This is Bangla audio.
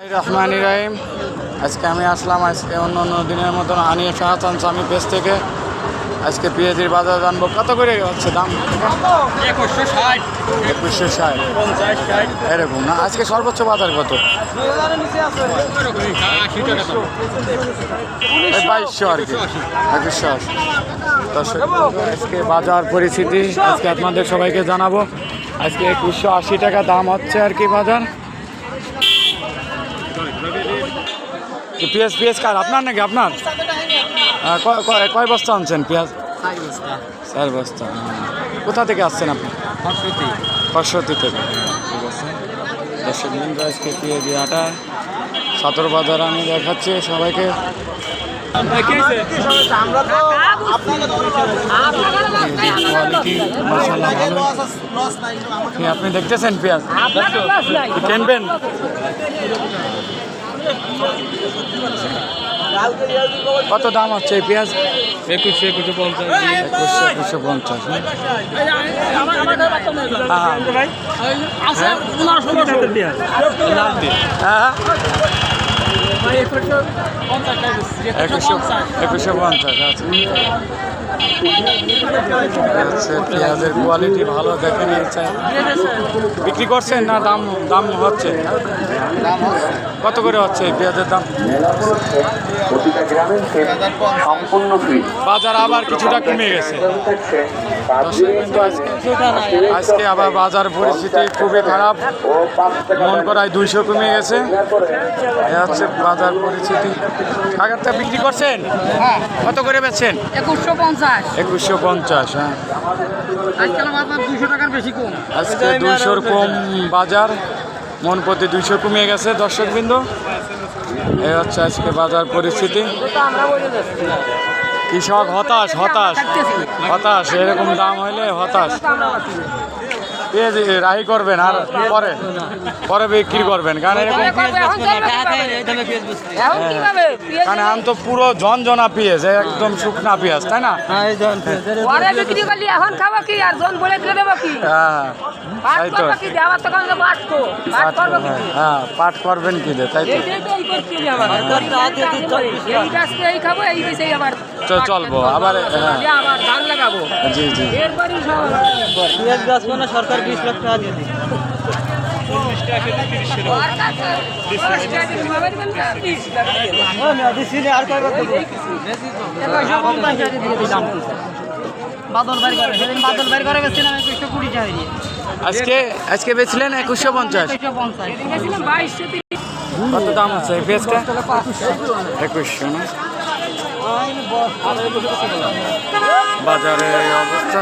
রহমান রাহিম আজকে আমি আসলাম আজকে অন্য অন্য দিনের মতন আনিয়ে শাহজাহান স্বামী পেজ থেকে। আজকে পেঁয়াজির বাজার জানব কত করে হচ্ছে দাম? একুশশো ষাট। একুশশো ষাট। এরকম না? আজকে সর্বোচ্চ বাজার কত। বাইশশো আর কি। একুশশো আশি। দর্শক আজকে বাজার পরিস্থিতি আজকে আপনাদের সবাইকে জানাব। আজকে একুশশো আশি টাকা দাম হচ্ছে আর কি বাজার। পেঁয়াজ পেঁয়াজ কার? আপনার নাকি আপনার? কয়- বস্তা আনছেন পেঁয়াজ? চার বস্তা। কোথা থেকে আসছেন আপনি? খরস্বতী থেকে। ঠিক আছে। দর্শক পেঁয়াজি আটা। সতর বাজার আমি দেখাচ্ছি সবাইকে। কোয়ালিটি মশলা ভালো। আপনি দেখতেছেন পেঁয়াজ? কিনবেন? কত দাম হচ্ছে এই পেঁয়াজ? একুশশো একুশশো পঞ্চাশ। একুশশো একুশশো পঞ্চাশ না? হ্যাঁ। একুশশো পঞ্চাশ আচ্ছা পেঁয়াজের কোয়ালিটি ভালো দেখে নিয়েছে বিক্রি করছেন না দাম দাম হচ্ছে কত করে হচ্ছে পেঁয়াজের দাম বাজার আবার কিছুটা কমে গেছে আজকে আবার বাজার পরিস্থিতি খুবই খারাপ। মন করায় দুইশো কমে গেছে। হচ্ছে বাজার পরিস্থিতি। আগেরটা বিক্রি করছেন? কত করে বেচছেন? একুশশো পঞ্চাশ। একুশশো পঞ্চাশ হ্যাঁ। দুশো টাকার বেশি কম। আজকে দুইশোর কম বাজার মন প্রতি দুইশো কমে গেছে দর্শকবৃন্দ। এই হচ্ছে আজকে বাজার পরিস্থিতি। কৃষক হতাশ হতাশ। হতাশ এরকম দাম হইলে হতাশ। রাহি করবেন আর পরে পরে বিক্রি করবেন। কারণ এরকম কারণ আম তো পুরো ঝনঝনা পেঁয়াজ একদম শুকনা পেঁয়াজ তাই না? পরে বিক্রি করলি এখন খাব কি? আর জন বলে দিলে দেবো কি? হ্যাঁ তাই তো। হ্যাঁ পাট করবেন কি দিয়ে তাই তো। যে চলবো আবার হ্যাঁ। জি জি। এরপরই সরকার বিশ লাখ টাকা দিয়ে দিই। আর কয় একুশশো পঞ্চাশ দিয়ে দিলাম। বাদল বাড়ি করে সেদিন বাদল বাড়ি করে গেছিলাম একুশশো কুড়ি টাকা দিয়ে। আজকে আজকে বেচলেন একুশশো পঞ্চাশ। একুশশো পঞ্চাশ। সেদিন গেছিলাম বাইশশো তিরিশ কত দাম আছে এই পেঁয়াজটা? একুশশো না? বাজারে অবস্থা?